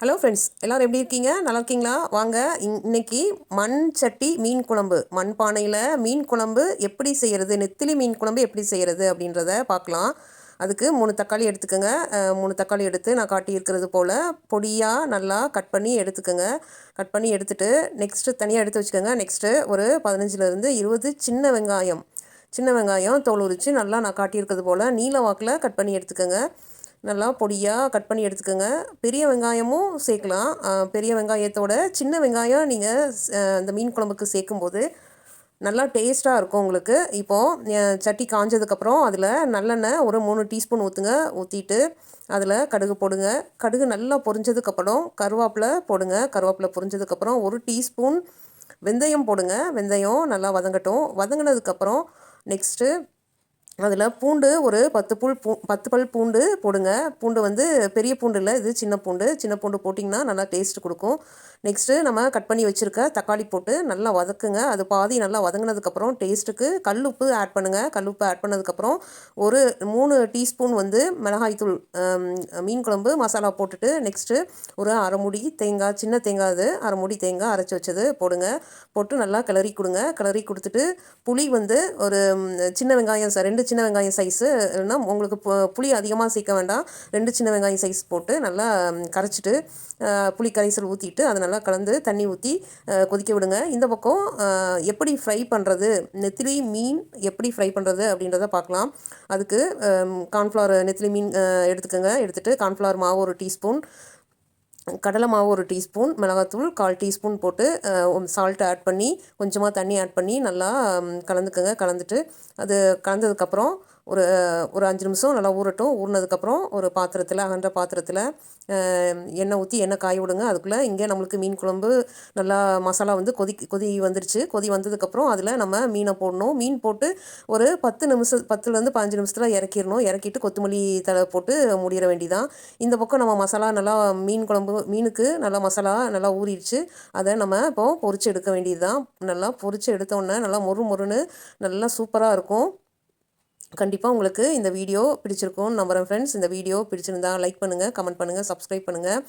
Hello friends எல்லோரும் எப்படி இருக்கீங்க? நல்லா இருக்கீங்களா? வாங்க இன்னைக்கு மண் சட்டி மீன் குழம்பு. மண் பானையில் மீன் குழம்பு எப்படி செய்கிறது நெத்திலி மீன் குழம்பு எப்படி செய்கிறது அப்படின்றத பார்க்கலாம். அதுக்கு மூணு தக்காளி எடுத்துக்கோங்க. மூணு தக்காளி எடுத்து நான் காட்டியிருக்கிறது போல் பொடியாக நல்லா கட் பண்ணி எடுத்துக்கோங்க. கட் பண்ணி எடுத்துகிட்டு நெக்ஸ்ட்டு தனியாக எடுத்து வச்சுக்கோங்க. நெக்ஸ்ட்டு ஒரு பதினஞ்சுலேருந்து இருபது சின்ன வெங்காயம். சின்ன வெங்காயம் தோல் உரித்து நல்லா நான் காட்டியிருக்கிறது போல் நீல வாக்கில் கட் பண்ணி எடுத்துக்கோங்க. நல்லா பொடியாக கட் பண்ணி எடுத்துக்கோங்க. பெரிய வெங்காயமும் சேர்க்கலாம். பெரிய வெங்காயத்தோட சின்ன வெங்காயம் நீங்கள் அந்த மீன் குழம்புக்கு சேர்க்கும்போது நல்லா டேஸ்ட்டாக இருக்கும் உங்களுக்கு. இப்போது சட்டி காஞ்சதுக்கப்புறம் அதில் நல்லெண்ணெய் ஒரு மூணு டீஸ்பூன் ஊற்றுங்க ஊற்றிட்டு அதில் கடுகு போடுங்க. கடுகு நல்லா பொரிஞ்சதுக்கப்புறம் கருவேப்பிலை போடுங்க. கருவேப்பிலை பொரிஞ்சதுக்கப்புறம் ஒரு டீஸ்பூன் வெந்தயம் போடுங்க. வெந்தயம் நல்லா வதங்கட்டும். வதங்கினதுக்கப்புறம் நெக்ஸ்ட்டு அதில் பூண்டு ஒரு பத்து புல் பூ பத்து பல் பூண்டு போடுங்க. பூண்டு வந்து பெரிய பூண்டு இல்லை இது சின்ன பூண்டு. சின்ன பூண்டு போட்டிங்கன்னா நல்லா டேஸ்ட் கொடுக்கும். நெக்ஸ்ட்டு நம்ம கட் பண்ணி வச்சுருக்க தக்காளி போட்டு நல்லா வதக்குங்க. அது பாதி நல்லா வதங்கினதுக்கப்புறம் டேஸ்ட்டுக்கு கல் உப்பு ஆட் பண்ணுங்கள் கல் உப்பு ஆட் பண்ணதுக்கப்புறம் ஒரு மூணு டீஸ்பூன் வந்து மிளகாய்த்தூள் மீன் குழம்பு மசாலா போட்டுட்டு நெக்ஸ்ட்டு ஒரு அரைமுடி தேங்காய் சின்ன தேங்காய் அது அரைமுடி தேங்காய் அரைச்சி வச்சது போடுங்க. போட்டு நல்லா கிளறி கொடுங்க. கிளறி கொடுத்துட்டு புளி வந்து ஒரு சின்ன வெங்காயம் ரெண்டு சின்ன வெங்காயம் சைஸு இல்லைன்னா உங்களுக்கு பு- புளி அதிகமாக சேர்க்க வேண்டாம். ரெண்டு சின்ன வெங்காயம் சைஸ் போட்டு நல்லா கரைச்சிட்டு புளி கரைசல் ஊற்றிட்டு அதை நல்லா கலந்து தண்ணி ஊற்றி கொதிக்க விடுங்க. இந்த பக்கம் எப்படி ஃப்ரை பண்ணுறது நெத்திலி மீன் எப்படி ஃப்ரை பண்ணுறது அப்படின்றத பார்க்கலாம். அதுக்கு கார்ன்ஃப்ளவர் நெத்திலி மீன் எடுத்துக்கோங்க. எடுத்துகிட்டு கார்ன்ஃப்ளவர் மாவு ஒரு டீஸ்பூன் கடலை மாவு ஒரு டீஸ்பூன் மிளகாத்தூள் கால் டீஸ்பூன் போட்டு சால்ட் ஆட் பண்ணி கொஞ்சமாக தண்ணி ஆட் பண்ணி நல்லா கலந்துக்கோங்க கலந்துக்கங்க கலந்துட்டு அது கலந்ததுக்கப்புறம் ஒரு ஒரு அஞ்சு நிமிஷம் நல்லா ஊறட்டும். ஊறினதுக்கப்புறம் ஒரு பாத்திரத்தில் அகன்ற பாத்திரத்தில் எண்ணெய் ஊற்றி எண்ணெய் காய விடுங்க. அதுக்குள்ளே இங்கே நம்மளுக்கு மீன் குழம்பு நல்லா மசாலா வந்து கொதி கொதி வந்துருச்சு. கொதி வந்ததுக்கப்புறம் அதில் நம்ம மீனை போடணும். மீன் போட்டு ஒரு பத்து நிமிஷம் பத்துலேருந்து பதினஞ்சு நிமிஷத்தில் இறக்கிடணும். இறக்கிட்டு கொத்தமல்லி தழை போட்டு முடிகிற வேண்டிதான். இந்த பக்கம் நம்ம மசாலா நல்லா மீன் குழம்பு மீனுக்கு நல்லா மசாலா நல்லா ஊறிடுச்சு. அதை நம்ம இப்போ பொரிச்சு எடுக்க வேண்டியது தான் நல்லா பொறிச்சு எடுத்தோன்னே நல்லா மொறு மொறுன்னு நல்லா சூப்பராக இருக்கும். கண்டிப்பாக உங்களுக்கு இந்த வீடியோ பிடிச்சிருக்கும் நம்புகிறேன் ஃப்ரெண்ட்ஸ் இந்த வீடியோ பிடிச்சிருந்தா லைக் பண்ணுங்கள் கமெண்ட் பண்ணுங்கள் சப்ஸ்கிரைப் பண்ணுங்கள்